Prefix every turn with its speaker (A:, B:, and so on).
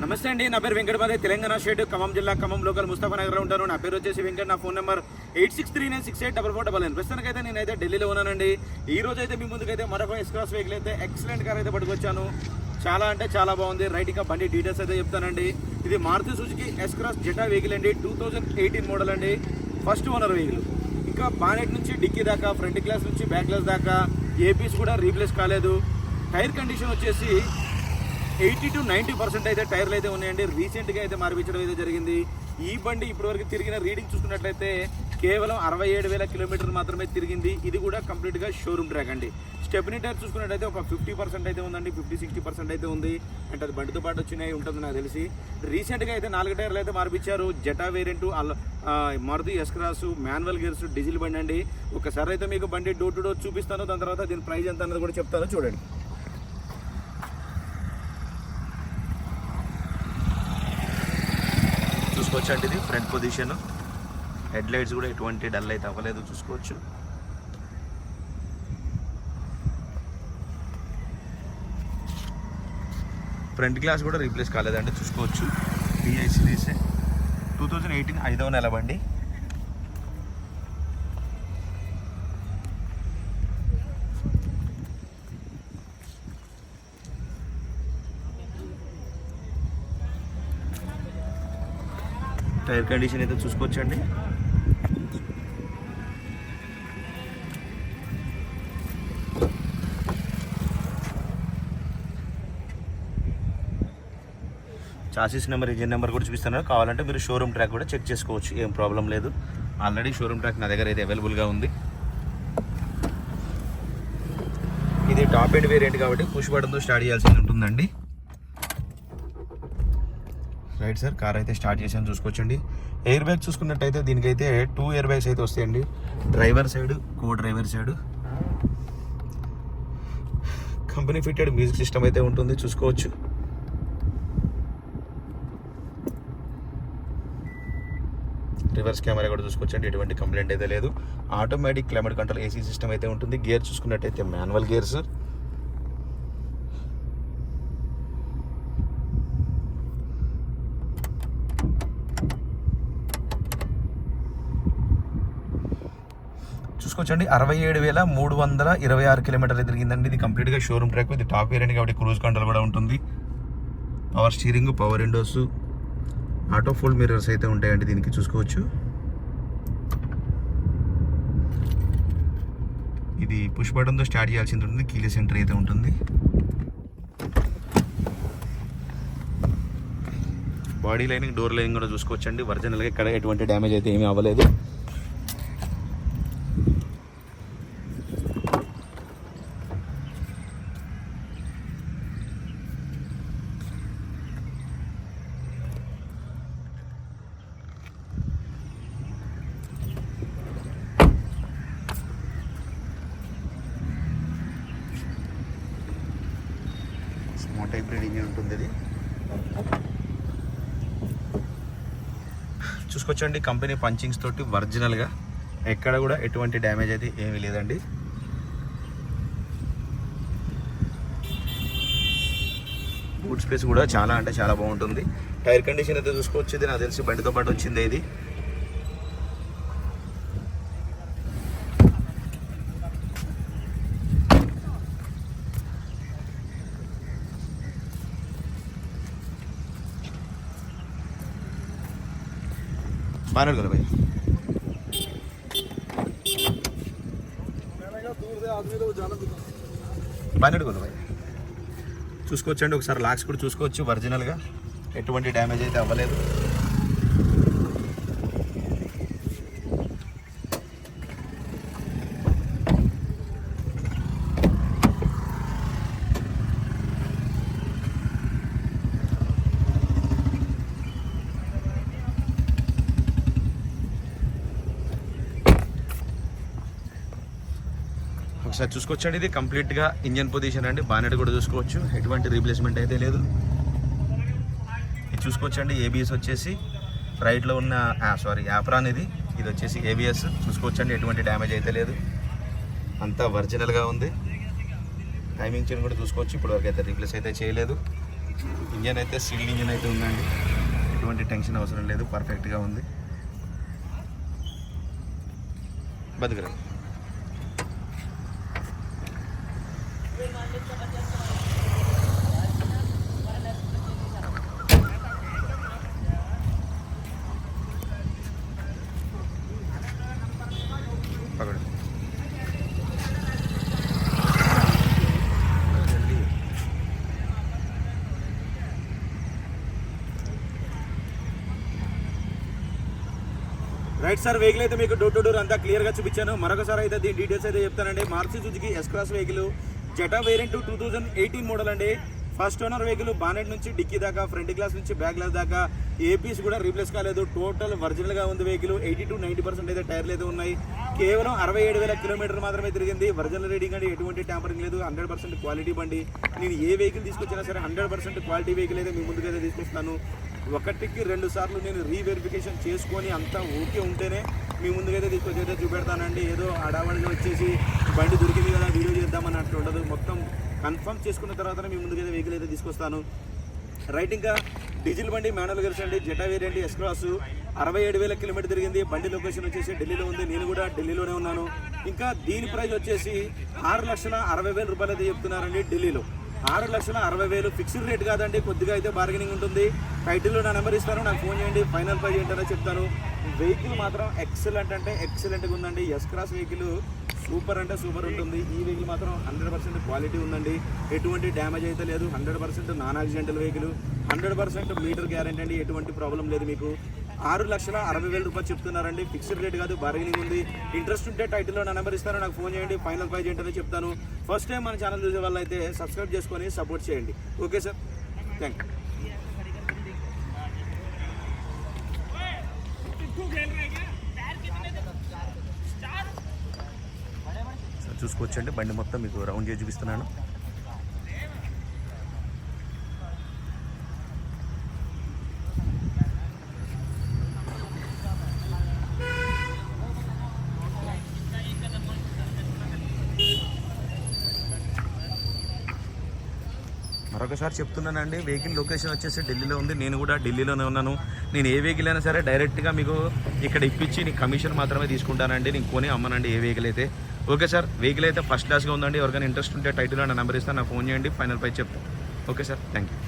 A: నమస్తే అండి నా పేరు వెంకటపతి తెలంగాణ స్టేట్ ఖమ్మం జిల్లా ఖమ్మం లోకల్ ముస్తాఫా నగర్లో ఉంటాను. నా పేరు వచ్చేసి వెంకట నా phone number eight six three nine six eight double four double nine. ప్రస్తుతానికైతే నేనైతే ఢిల్లీలో ఉన్నానండి. ఈ రోజు అయితే మీ ముందుకైతే మరొక ఎక్స్క్రాస్ వెహికల్ అయితే ఎక్సలెంట్ కార్ అయితే పట్టుకొచ్చాను. చాలా అంటే చాలా బాగుంది. రైట్ ఇంకా బండి డీటెయిల్స్ అయితే చెప్తానండి. ఇది Maruti Suzuki cross Zeta vehicle అండి. టూ థౌజండ్ ఎయిటీన్ మోడల్ అండి. ఫస్ట్ ఓనర్ వెహికల్ ఇంకా బానెట్ నుంచి డిక్కీ దాకా ఫ్రంట్ గ్లాస్ నుంచి బ్యాక్ గ్లాస్ దాకా ఏపీస్ కూడా రీప్లేస్ కాలేదు. టైర్ కండిషన్ వచ్చేసి ఎయిటీ టు నైంటీ పర్సెంట్ అయితే టైర్లు అయితే ఉన్నాయండి. రీసెంట్గా అయితే మార్పించడం అయితే జరిగింది. ఈ బండి ఇప్పటివరకు తిరిగిన రీడింగ్ చూసుకున్నట్లయితే కేవలం అరవై ఏడు వేల కిలోమీటర్లు మాత్రమే తిరిగింది. ఇది కూడా కంప్లీట్గా షోరూమ్ ట్రాక్ అండి. స్టెప్నీ టైర్ చూసుకున్నట్టయితే ఒక ఫిఫ్టీ పర్సెంట్ అయితే ఉందండి. ఫిఫ్టీ సిక్స్టీ పర్సెంట్ అయితే ఉంది. అంటే అది బండితో పాటు వచ్చినాయి ఉంటుంది నాకు తెలిసి. రీసెంట్గా అయితే నాలుగు టైర్లు అయితే మార్పించారు జటా వేరియంట్ అల్ల Maruti S Cross manual gears diesel బండి అండి. ఒకసారి అయితే మీకు బండి డోర్ టు డోర్ చూపిస్తాను. దాని తర్వాత దీని ప్రైస్ ఎంత అన్నది కూడా చెప్తాను. చూడండి. చూసుకోవచ్చు అండి ఇది ఫ్రంట్ పొజిషన్. హెడ్ లైట్స్ కూడా ఎటువంటి డల్ అయితే అవ్వలేదు చూసుకోవచ్చు. ఫ్రంట్ గ్లాస్ కూడా రీప్లేస్ కాలేదండి చూసుకోవచ్చు. బిఐ సిరీసే టూ థౌజండ్ ఎయిటీన్ ఐదవ నెల బండి. టైర్ కండిషన్ అయితే చూసుకోవచ్చండి. చాసీస్ నెంబర్ ఇంజిన్ నెంబర్ కూడా చూపిస్తున్నారు. కావాలంటే మీరు షోరూమ్ ట్రాక్ కూడా చెక్ చేసుకోవచ్చు. ఏం ప్రాబ్లం లేదు. ఆల్రెడీ షోరూమ్ ట్రాక్ నా దగ్గర అయితే అవైలబుల్గా ఉంది. ఇది టాప్ ఎండ్ వేరియంట్ కాబట్టి పుష్ బటన్తో స్టార్ట్ చేయాల్సి ఉంటుందండి. రైట్ సార్ కార్ అయితే స్టార్ట్ చేసాను చూసుకోవచ్చండి. ఎయిర్ బ్యాగ్ చూసుకున్నట్టయితే దీనికైతే టూ ఎయిర్ బ్యాగ్స్ అయితే వస్తాయండి. Driver side co driver side company fitted music system అయితే ఉంటుంది చూసుకోవచ్చు. రివర్స్ కెమెరా కూడా చూసుకోవచ్చండి ఎటువంటి కంప్లైంట్ అయితే లేదు. Automatic climate control AC system అయితే ఉంటుంది. గేర్ చూసుకున్నట్టయితే మాన్యువల్ గేర్ సార్ చూసుకోవచ్చండి అరవై ఏడు వేల మూడు వందల ఇరవై ఆరు కిలోమీటర్లు తిరిగిందండి. ఇది కంప్లీట్గా షోరూమ్ ట్రాక్ ఇది టాప్ వేరియంట్ కాబట్టి క్రూజ్ కంట్రోల్ కూడా ఉంటుంది. Power steering power windows auto full mirrors అయితే ఉంటాయండి దీనికి చూసుకోవచ్చు. ఇది పుష్ బటన్తో స్టార్ట్ చేయాల్సి ఉంటుంది. కీలీ సెంటర్ అయితే ఉంటుంది. బాడీ లైనింగ్ డోర్ లైనింగ్ కూడా చూసుకోవచ్చండి. ఒరిజినల్గా ఇక్కడ ఎటువంటి డ్యామేజ్ అయితే ఏమీ అవ్వలేదు. అనమాట హైబ్రిడ్ ఇంజిన్ ఉంటుంది ఇది చూసుకోవచ్చండి కంపెనీ పంచింగ్స్ తోటి ఒరిజినల్గా ఎక్కడ కూడా ఎటువంటి డ్యామేజ్ అయితే ఏమీ లేదండి. బూట్ స్పేస్ కూడా చాలా అంటే చాలా బాగుంటుంది. టైర్ కండిషన్ అయితే చూసుకోవచ్చు ఇది నాకు తెలిసి బండితో పాటు వచ్చింది ఇది. బాగానే కదా భయ్ బాగానే కదా భయ్ చూసుకోవచ్చండి ఒకసారి లాక్స్ కూడా చూసుకోవచ్చు ఒరిజినల్గా. ఎటువంటి డ్యామేజ్ అయితే అవ్వలేదు. ఒకసారి చూసుకోవచ్చండి. ఇది కంప్లీట్గా ఇంజన్ పొజిషన్ అండి. బానెట్ కూడా చూసుకోవచ్చు. ఎటువంటి రీప్లేస్మెంట్ అయితే లేదు. ఇది చూసుకోవచ్చండి. ఏబిఎస్ వచ్చేసి రైట్లో ఉన్న సారీ యాప్రాన్ ఇది. ఇది వచ్చేసి ఏబిఎస్ చూసుకోవచ్చండి. ఎటువంటి డ్యామేజ్ అయితే లేదు. అంతా ఒరిజినల్గా ఉంది. టైమింగ్ చైన్ కూడా చూసుకోవచ్చు. ఇప్పటివరకు అయితే రీప్లేస్ అయితే చేయలేదు. ఇంజన్ అయితే సీల్డ్ ఇంజన్ అయితే ఉందండి. ఎటువంటి టెన్షన్ అవసరం లేదు. పర్ఫెక్ట్గా ఉంది. బతుకురా రైట్ సార్ వెహికల్ అయితే మీకు డోర్ టు డోర్ అంతా క్లియర్గా చూపించాను. మరొకసారి అయితే దీని డీటెయిల్స్ అయితే చెప్తానండి. Maruti Suzuki S cross vehicle Zeta variant two thousand eighteen model అండి. ఫస్ట్ ఓనర్ వెహికల్ బానెట్ నుంచి డిక్కీ దాకా ఫ్రంట్ గ్లాస్ నుంచి బ్యాక్ గ్లాస్ దాకా. ఏపీస్ కూడా రీప్లేస్ కాలేదు. టోటల్ ఒరిజినల్గా ఉంది vehicle eighty to ninety percent అయితే టైర్లు అయితే ఉన్నాయి. కేవలం అరవై ఏడు వేల కిలోమీటర్ మాత్రమే తిరిగింది. ఒరిజినల్ రీడింగ్ అంటే ఎటువంటి ట్యాంపరింగ్ లేదు. హండ్రెడ్ పర్సెంట్ క్వాలిటీ బండి. నేను ఏ వెహికల్ తీసుకొచ్చినా సరే హండ్రెడ్ పర్సెంట్ క్వాలిటీ వెహికల్ అయితే మీ ముందుకైతే తీసుకొస్తాను ఒకటికి రెండు సార్లు నేను రీవెరిఫికేషన్ చేసుకొని అంతా ఓకే ఉంటేనే మీ ముందుకైతే తీసుకొచ్చి అయితే చూపెడతానండి. ఏదో అడావడిగా వచ్చేసి బండి దొరికింది కదా వీడియో చేద్దామని అట్లా ఉండదు. మొత్తం కన్ఫర్మ్ చేసుకున్న తర్వాత మీ ముందుకైతే వెహికల్ అయితే తీసుకొస్తాను. రైట్ ఇంకా డీజిల్ బండి మాన్యువల్ గెలిచి అండి జెటా వేరియంట్ ఎస్ క్రాస్ అరవై ఏడు వేల కిలోమీటర్ తిరిగింది. బండి లొకేషన్ వచ్చేసి ఢిల్లీలో ఉంది. నేను కూడా ఢిల్లీలోనే ఉన్నాను. ఇంకా దీని ప్రైస్ వచ్చేసి ఆరు లక్షల అరవై వేల రూపాయలు అయితే చెప్తున్నారండి ఢిల్లీలో. ఆరు లక్షల అరవై వేలు ఫిక్స్డ్ రేట్ కాదండి కొద్దిగా అయితే బార్గెనింగ్ ఉంటుంది. టైటిల్లో నా నెంబర్ ఇస్తాను నాకు ఫోన్ చేయండి ఫైనల్ ప్రైజ్ ఏంటనే చెప్తాను వెహికల్ మాత్రం ఎక్సలెంట్ అంటే ఎక్సలెంట్గా ఉందండి. ఎస్ క్రాస్ వెహికల్ సూపర్ అంటే సూపర్ ఉంటుంది. ఈ వెహికల్ మాత్రం హండ్రెడ్ పర్సెంట్ క్వాలిటీ ఉందండి. ఎటువంటి డ్యామేజ్ అయితే లేదు. Hundred percent non accidental vehicle hundred percent meter guarantee అండి. ఎటువంటి ప్రాబ్లం లేదు మీకు. ఆరు లక్షల అరవై వేల రూపాయలు చెప్తున్నారండి. ఫిక్స్డ్ రేట్ కాదు బార్గెనింగ్ ఉంది. ఇంట్రెస్ట్ ఉంటే టైటిల్లో నా నెంబర్ ఇస్తాను నాకు ఫోన్ చేయండి. ఫైనల్ ప్రైజ్ ఏంటనే చెప్తాను. ఫస్ట్ టైం మన ఛానల్ చూసే వాళ్ళు అయితే సబ్స్క్రైబ్ చేసుకొని సపోర్ట్ చేయండి. ఓకే సార్ థ్యాంక్ యూ చూసుకోవచ్చండి. బండి మొత్తం మీకు రౌండ్ చేసి చూపిస్తున్నాను. మరొకసారి చెప్తున్నానండి వెహికల్ లొకేషన్ వచ్చేసి ఢిల్లీలో ఉంది. నేను కూడా ఢిల్లీలోనే ఉన్నాను. నేను ఏ వెహికల్ అయినా సరే డైరెక్ట్గా మీకు ఇక్కడ ఇప్పించి నీకు కమిషన్ మాత్రమే తీసుకుంటానండి. నేను కొని అమ్మనండి ఏ వెహికల్ అయితే. ఓకే సార్ వెహికల్ అయితే ఫస్ట్ క్లాస్గా ఉందండి. ఎవరికైనా ఇంట్రెస్ట్ ఉంటే టైటిల్ నా నెంబర్ ఇస్తాను నాకు ఫోన్ చేయండి. ఫైనల్ పై చెప్తాను ఓకే సార్ థ్యాంక్ యూ